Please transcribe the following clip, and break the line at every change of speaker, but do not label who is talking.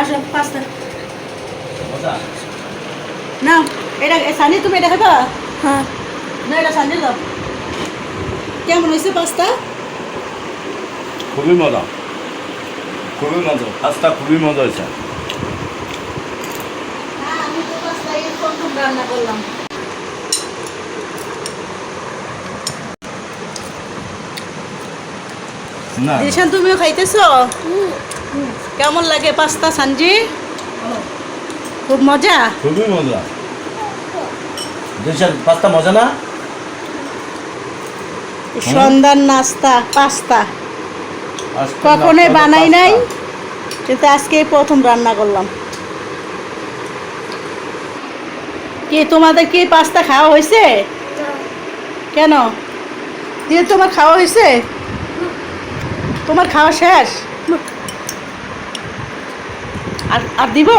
আসো পাস্তা না এটা সানি তুমি এটা খাবা?
হ্যাঁ।
না এটা সানি দাও। কেমন হয়েছে পাস্তা
খুবই মজা। খুবই মজা। পাস্তা খুবই মজা হয়েছে।
হ্যাঁ আমি তো পাস্তা এই প্রথম রান্না করলাম।
না।
দিশান তুমিও খাইতেছো? কেমন লাগে পাস্তা সানজি? খুব মজা?
খুবই মজা। দেশের পাস্তা মজা না?
সন্ধ্যার নাস্তা পাস্তা। কখনোই বানাই নাই কিন্তু আজকে প্রথম রান্না করলাম। কি তোমাদের কি পাস্তা খাওয়া হয়েছে? কেন? দিয়ে তোমার খাওয়া হয়েছে? তোমার খাওয়া শেষ? আর আর দিব?